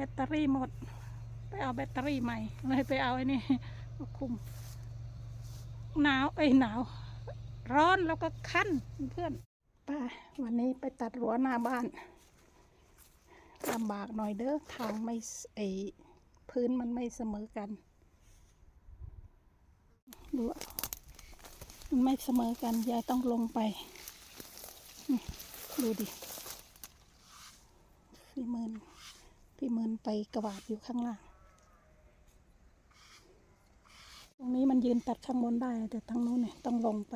บตเตอรี่หมด ไปเอาแบตเตอรี่ใหม่เลยไปเอาไอ้นี่มาคุมหนาวเอ้หนาว ร้อนแล้วก็คันเพื่อนไปวันนี้ไปตัดรั้วหน้าบ้านลำบากหน่อยเด้อทางไม่ไอพื้นมันไม่เสมอกันดูเอามันไม่เสมอกันยายต้องลงไป ดูดิพี่หมื่น พี่เมินไปกระวาดอยู่ข้างล่าง ตรงนี้มันยืนตัดข้างบนได้ แต่ทางนู้นเนี่ยต้องลงไป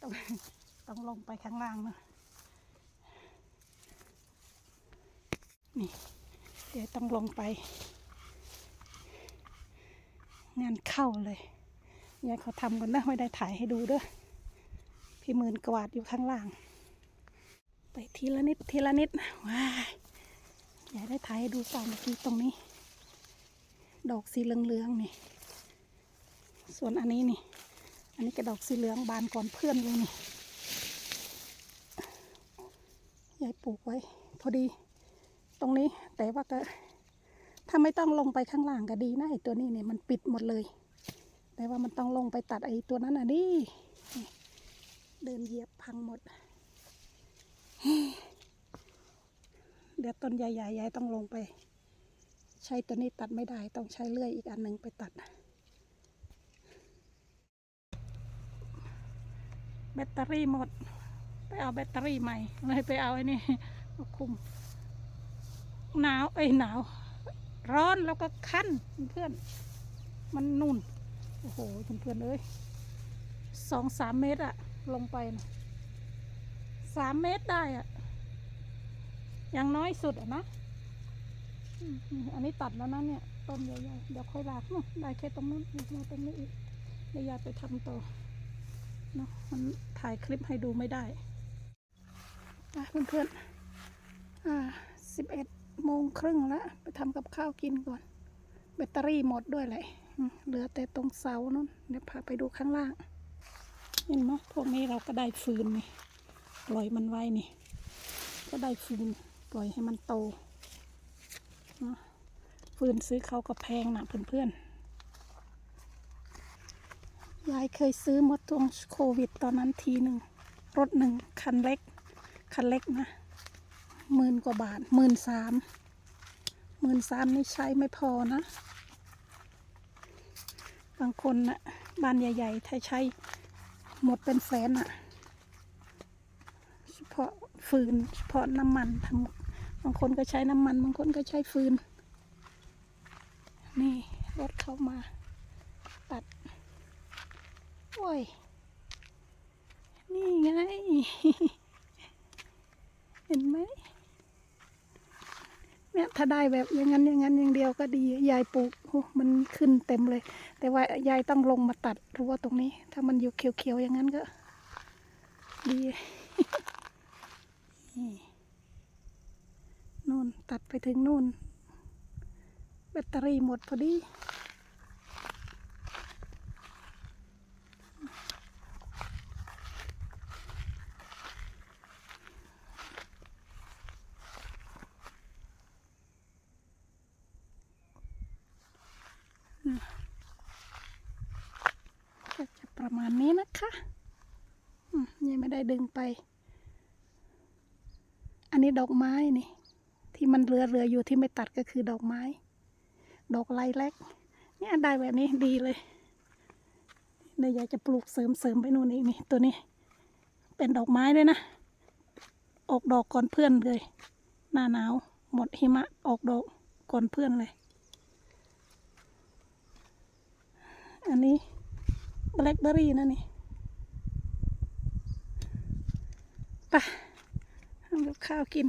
ต้องต้องลงไปข้างล่างนะนี่เดี๋ยวต้องลงไป งานเข้าเลยยายเขาทำกันนะไม่ได้ถ่ายให้ดูด้วยพี่มื่นกวาดอยู่ข้างล่าง ไปทีละนิดทีละนิดว้ายยายได้ถ่ายให้ดูก่อนเมื่อกี้ตรงนี้ ดอกสีเหลืองๆนี่ ส่วนอันนี้นี่ อันนี้กระดอกสีเหลืองบานก่อนเพื่อนเลยนี่ยายปลูกไว้ พอดี ตรงนี้แต่ว่าก็ ถ้าไม่ต้องลงไปข้างล่างก็ดีนะไอ้ตัวนี้เนี่ยมันปิดหมดเลย แต่ว่ามันต้องลงไปตัดไอ้ตัวนั้นอะดินี่เดินเหยียบพังหมด เดี๋ยวต้นใหญ่ๆยายต้องลงไป ใช้ตัวนี้ตัดไม่ได้ต้องใช้เลื่อยอีกอันหนึ่งไปตัด แบตเตอรี่หมด ไปเอาแบตเตอรี่ใหม่เลยไปเอาไอ้นี่มาคุมหนาวเอ้หนาว ร้อนแล้วก็คันเพื่อน มันนุ่น โอ้โหเพื่อนเอ้ยสองสามเมตรอะลงไปนะสามเมตรได้อะอย่างน้อยสุดอะนะอันนี้ตัดแล้วนะเนี่ยต้นใหญ่ๆเดี๋ยวค่อยลากได้แค่ตรงนั้นมาตรงนี้อีกเดี๋ยวยายไปทำต่อ เนาะมันถ่ายคลิปให้ดูไม่ได้อะเพื่อนๆอ่าสิบเอ็ดโมงครึ่งแล้วไปทำกับข้าวกินก่อน แบตเตอรี่หมดด้วยเลยเหลือแต่ตรงเสานั้นเดี๋ยวพาไปดูข้างล่าง เห็นไหมพวกนี้เราก็ได้ฟืนนี่ปล่อยมันไว้นี่ ก็ได้ฟืนปล่อยให้มันโตฟืนซื้อเขาก็แพงนะเพื่อนๆ ยายเคยซื้อหมดช่วงโควิดตอนนั้นทีหนึ่ง รถหนึ่งคันเล็ก คันเล็กนะหมื่นกว่าบาทหมื่นสามหมื่นสามนี่ใช้ไม่พอนะ บางคนนะบ้านใหญ่ ๆ ถ้าใช้หมดเป็นแสนอะเฉพาะฟืนเฉพาะน้ำมันทั้งบางคนก็ใช้น้ำมัน บางคนก็ใช้ฟืน นี่รถเข้ามา โอ้ย นี่ไง เห็นไหมเนี่ยถ้าได้แบบอย่างนั้นอย่างนั้นอย่างเดียวก็ดี ยายปลูกโอ้มันขึ้นเต็มเลย แต่ว่ายายต้องลงมาตัดรั้วตรงนี้ ถ้ามันอยู่เขียวๆอย่างนั้นก็ ดีนี่นู่นตัดไปถึงนู่น แบตเตอรี่หมดพอดี ก็จะประมาณ นะคะยังไม่ได้ดึงไป อันนี้ดอกไม้นี่ ที่มันเรือเรืออยู่ที่ไม่ตัดก็คือดอกไม้ ดอกไลแลกเนี่ยได้แบบนี้ดีเลยเดี๋ยวอยากจะปลูกเสริมเสริมไปนู่นอีกนี่ตัวนี้ เป็นดอกไม้เลยนะออกดอกก่อนเพื่อนเลย หน้าหนาว หมดหิมะออกดอกก่อนเพื่อนเลย อันนี้แบล็คเบอรี่นะนี่ไปทำกับ ข้าวกิน